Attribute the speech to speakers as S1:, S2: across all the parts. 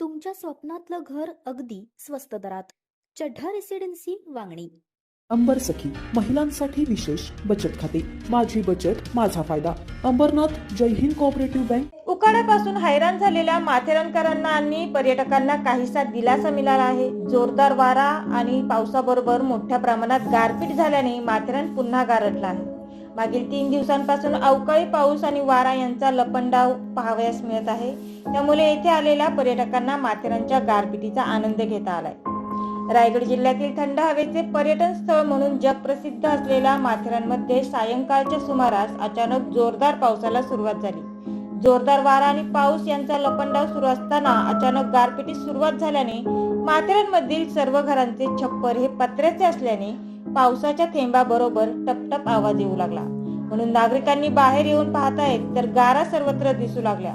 S1: तुमच्या स्वप्नातलं घर अगदी स्वस्त दरात. चढ्ढा रेसिडेन्सी वांगणी.
S2: अंबर सखी महिलांसाठी विशेष बचत खाते. माझी बचत माझा फायदा. Ambernath Jai Hind cooperative bank.
S3: उकाड्यापासून हैराण झालेल्या माथेरानकरांना आणि पर्यटकांना काहीसा दिलासा मिळाला आहे. जोरदार वारा आणि पावसाबरोबर मोठ्या प्रमाणात गारपीट झाल्याने माथेरान पुन्हा गारटला आहे. मागील तीन दिवसांपासून अवकाळी पाऊस आणि वारा यांचा लपंडाव पाहावयास मिळत आहे. त्यामुळे येथे आलेल्या पर्यटकांना माथेरानच्या गारपिटीचा आनंद घेता आलाय. रायगड जिल्ह्यातील थंड हवेचे पर्यटन स्थळ म्हणून जगप्रसिद्ध असलेल्या माथेरानमध्ये सायंकाळच्या सुमारास अचानक जोरदार पावसाला सुरुवात झाली. जोरदार वारा आणि पाऊस यांचा लपंडाव सुरू असताना अचानक गारपिटीस सुरुवात झाल्याने माथेरानमधील सर्व घरांचे छप्पर हे पत्र्याचे असल्याने पावसाच्या थेंबाबरोबर टपटप आवाज येऊ लागला. म्हणून नागरिकांनी बाहेर येऊन पाहतायत तर गारा सर्वत्र दिसू लागल्या.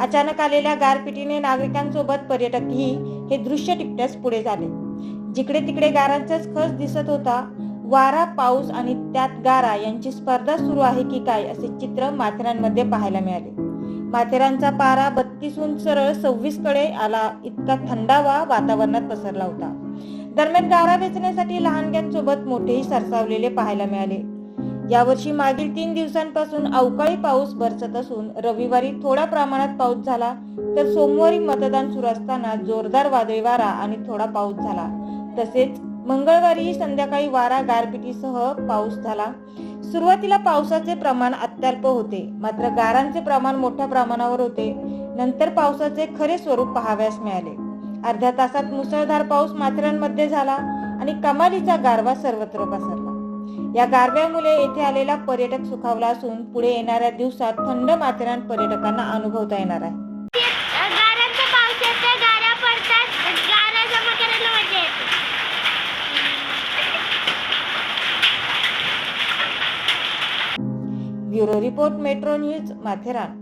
S3: अचानक आलेल्या गारपिटीने नागरिकांसोबत पर्यटकही हे दृश्य टिपट्यास पुढे झाले. जिकडे तिकडे गारांचाच खच दिसत होता वारा पाऊस आणि त्यात गारा यांची स्पर्धा सुरू आहे की काय असे चित्र माथेरानमध्ये पाहायला मिळाले. माथेरानचा पारा बत्तीसहून सरळ सव्वीसकडे आला इतका थंडावा वातावरणात पसरला होता. दरम्यान गारा वेचण्यासाठी लहानग्यांसोबत मोठेही सरसावलेले पाहायला मिळाले. यावर्षी मागील तीन दिवसांपासून अवकाळी पाऊस बरसत असून रविवारी थोड्या प्रमाणात पाऊस झाला तर सोमवारी मतदान सुरू असताना जोरदार वादळी वारा आणि थोडा पाऊस झाला. तसेच मंगळवारी संध्याकाळी वारा गारपिटीसह पाऊस झाला. सुरुवातीला पावसाचे प्रमाण अत्यल्प होते मात्र गारांचे प्रमाण मोठ्या प्रमाणावर होते. नंतर पावसाचे खरे स्वरूप पाहाव्यास मिळाले. अर्ध्या तासात मुसळधार पाऊस माथेरानमध्ये झाला आणि कमालीचा गारवा सर्वत्र पसरला. या गारव्यामुळे येथे आलेला पर्यटक सुखावला असून पुढे येणाऱ्या दिवसात थंड माथेरान पर्यटकांना अनुभवता येणार आहे.
S4: येते
S3: bureau report metro news Matheran.